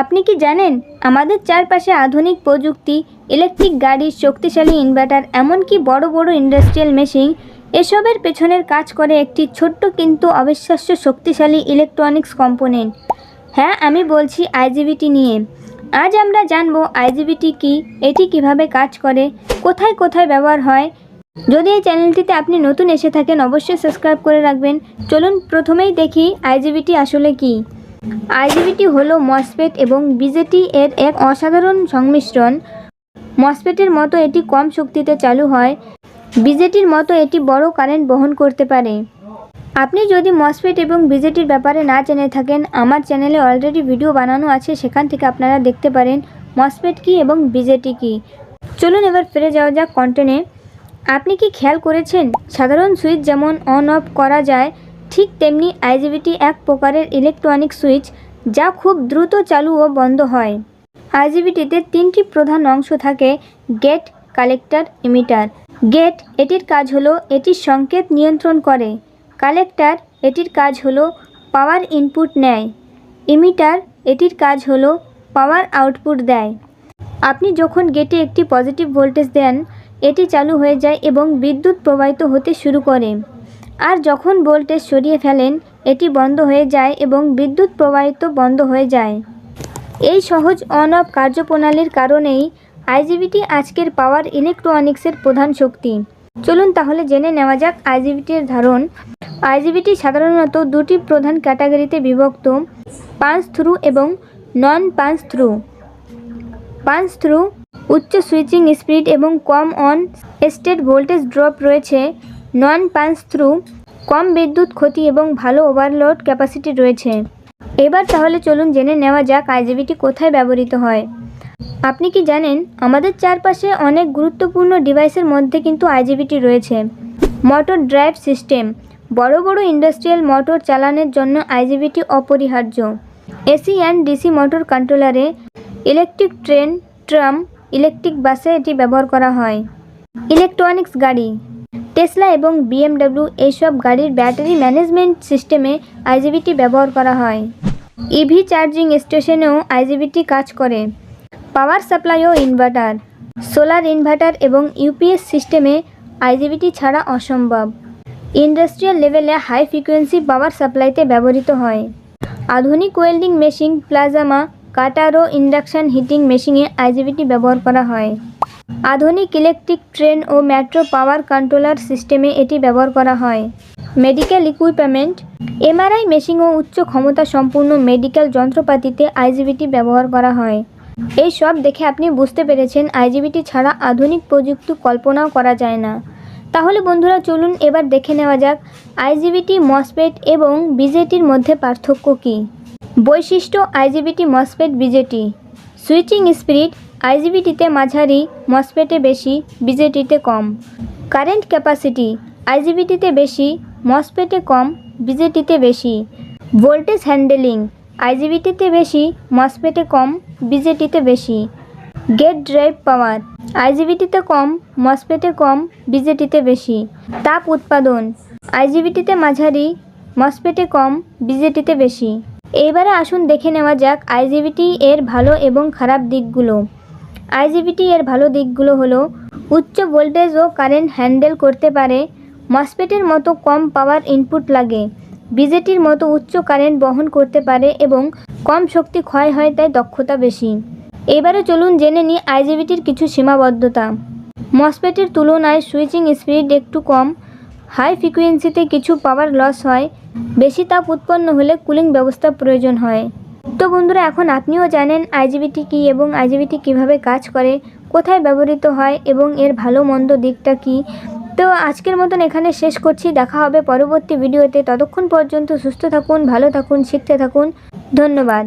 আপনি কি জানেন, আমাদের চারপাশে আধুনিক প্রযুক্তি, ইলেকট্রিক গাড়ি, শক্তিশালী ইনভার্টার, এমনকি বড় বড় ইন্ডাস্ট্রিয়াল মেশিন, এসবের পেছনের কাজ করে একটি ছোট্ট কিন্তু অবিশ্বাস্য শক্তিশালী ইলেকট্রনিক্স কম্পোনেন্ট। হ্যাঁ আমি বলছি আইজিবিটি নিয়ে। আজ আমরা জানব আইজিবিটি কি, এটি কীভাবে কাজ করে, কোথায় কোথায় ব্যবহার হয়। যদি এই চ্যানেলটিতে আপনি নতুন এসে থাকেন, অবশ্যই সাবস্ক্রাইব করে রাখবেন। চলুন প্রথমেই দেখি আইজিবিটি আসলে কি। আইজিবিটি হলো মসপেট এবং বিজেটি এর এক অসাধারণ সংমিশ্রণ। মসপেটের মতো এটি কম শক্তিতে চালু হয়, বিজেটির মতো এটি বড় কারেন্ট বহন করতে পারে। আপনি যদি মসফেট এবং বিজেটির ব্যাপারে না জেনে থাকেন, আমার চ্যানেলে অলরেডি ভিডিও বানানো আছে, সেখান থেকে আপনারা দেখতে পারেন মসফেট কি এবং বিজেটি কী। চলুন এবার ফিরে যাওয়া যাক কন্টেনে আপনি কি খেয়াল করেছেন? সাধারণ সুইচ যেমন অন অফ করা যায় ঠিক তেমনি আইজিবিটি এক প্রকারের ইলেকট্রনিক সুইচ যা খুব দ্রুত চালু ও বন্ধ হয়। আইজিবিটিতে তিনটি প্রধান অংশ থাকে, গেট কালেক্টর ইমিটার। গেট এটির কাজ হলো এটির সংকেত নিয়ন্ত্রণ করে। কালেক্টর এটির কাজ হলো পাওয়ার ইনপুট নেয়। ইমিটার এটির কাজ হলো পাওয়ার আউটপুট দেয়। আপনি যখন গেটে একটি পজিটিভ ভোল্টেজ দেন, এটি চালু হয়ে যায় এবং বিদ্যুৎ প্রবাহিত হতে শুরু করে। আর যখন ভোল্টেজ সরিয়ে ফেলেন, এটি বন্ধ হয়ে যায় এবং বিদ্যুৎ প্রবাহিত বন্ধ হয়ে যায়। এই সহজ অন অফ কার্যপ্রণালীর কারণেই আইজিবিটি আজকের পাওয়ার ইলেকট্রনিক্সের প্রধান শক্তি। চলুন তাহলে জেনে নেওয়া যাক আইজিবিটির ধারণ। আইজিবিটি সাধারণত দুটি প্রধান ক্যাটাগরিতে বিভক্ত, পাঁচ থ্রু এবং নন পাঁচ থ্রু। পাঁচ থ্রু, উচ্চ সুইচিং স্পিড এবং কম অন স্টেট ভোল্টেজ ড্রপ রয়েছে। নন পাঁচ থ্রু, কম বিদ্যুৎ, ক্ষতি এবং ভালো ওভারলোড ক্যাপাসিটি রয়েছে। এবার তাহলে চলুন জেনে নেওয়া যাক আইজিবিটি কোথায় ব্যবহৃত হয়। আপনি কি জানেন, আমাদের চারপাশে অনেক গুরুত্বপূর্ণ ডিভাইসের মধ্যে কিন্তু আইজিবিটি রয়েছে। মোটর ড্রাইভ সিস্টেম, বড় বড় ইন্ডাস্ট্রিয়াল মোটর চালানোর জন্য আইজিবিটি অপরিহার্য। এসি অ্যান্ড ডিসি মোটর কন্ট্রোলারে ইলেকট্রিক ট্রেন, ট্রাম, ইলেকট্রিক বাসে এটি ব্যবহার করা হয়। ইলেকট্রনিক্স গাড়ি টেসলা এবং বিএমডব্লিউ এইসব গাড়ির ব্যাটারি ম্যানেজমেন্ট সিস্টেমে আইজিবিটি ব্যবহার করা হয়। ইভি চার্জিং স্টেশনেও আইজিবিটি কাজ করে। পাওয়ার সাপ্লাই ও ইনভার্টার। সোলার ইনভার্টার এবং ইউপিএস সিস্টেমে আইজিবিটি ছাড়া অসম্ভব। ইন্ডাস্ট্রিয়াল লেভেলে হাই ফ্রিকোয়েন্সি পাওয়ার সাপ্লাইতে ব্যবহৃত হয়। আধুনিক ওয়েল্ডিং মেশিন, প্লাজামা, কাটার ও ইন্ডাকশান হিটিং মেশিনে আইজিবিটি ব্যবহার করা হয়। আধুনিক ইলেকট্রিক ট্রেন ও মেট্রো পাওয়ার কন্ট্রোলার সিস্টেমে এটি ব্যবহার করা হয়। মেডিকেল ইকুইপমেন্ট, এমআরআই মেশিন ও উচ্চ ক্ষমতা সম্পূর্ণ মেডিকেল যন্ত্রপাতিতে আইজিবিটি ব্যবহার করা হয়। এই সব দেখে আপনি বুঝতে পেরেছেন আইজিবিটি ছাড়া আধুনিক প্রযুক্তি কল্পনাও করা যায় না। তাহলে বন্ধুরা চলুন এবার দেখে নেওয়া যাক আইজিবিটি মসপেট এবং বিজেটির মধ্যে পার্থক্য কী। বৈশিষ্ট্য IGBT MOSFET BJT, switching speed আইজিবিটিতে মাঝারি, মসপেটে বেশি বিজেটিতে কম। কারেন্ট ক্যাপাসিটি, আইজিবিটিতে বেশি, মসপেটে কম বিজেটিতে বেশি। ভোল্টেজ হ্যান্ডেলিং, আইজিবিটিতে বেশি, মসপেটে কম বিজেটিতে বেশি। গেট ড্রাইভ পাওয়ার, আইজিবিটিতে কম, মসপেটে কম বিজেটিতে বেশি। তাপ উৎপাদন, আইজিবিটিতে মাঝারি, মসপেটে কম বিজেটিতে বেশি। এইবারে আসুন দেখে নেওয়া যাক আইজিবিটি এর ভালো এবং খারাপ দিকগুলো। আইজিবিটি এর ভালো দিকগুলো হলো, উচ্চ ভোল্টেজ ও কারেন্ট হ্যান্ডেল করতে পারে মসপেটের মতো কম পাওয়ার ইনপুট লাগে বিজেটির মতো উচ্চ কারেন্ট বহন করতে পারে এবং কম শক্তি ক্ষয় হয় তাই দক্ষতা বেশি। এবারে চলুন জেনে নিই আইজিবিটির কিছু সীমাবদ্ধতা। মসপেটের তুলনায় সুইচিং স্পিড একটু কম হাই ফ্রিকোয়েন্সিতে কিছু পাওয়ার লস হয়, বেশি তাপ উৎপন্ন হলে কুলিং ব্যবস্থা প্রয়োজন হয়। তো বন্ধুরা, এখন আপনিও জানেন আইজিবিটি কী এবং আইজিবিটি কীভাবে কাজ করে, কোথায় ব্যবহৃত হয় এবং এর ভালো মন্দ দিকটা কী। তো আজকের মতন এখানে শেষ করছি, দেখা হবে পরবর্তী ভিডিওতে। ততক্ষণ পর্যন্ত সুস্থ থাকুন, ভালো থাকুন, শিখতে থাকুন। ধন্যবাদ।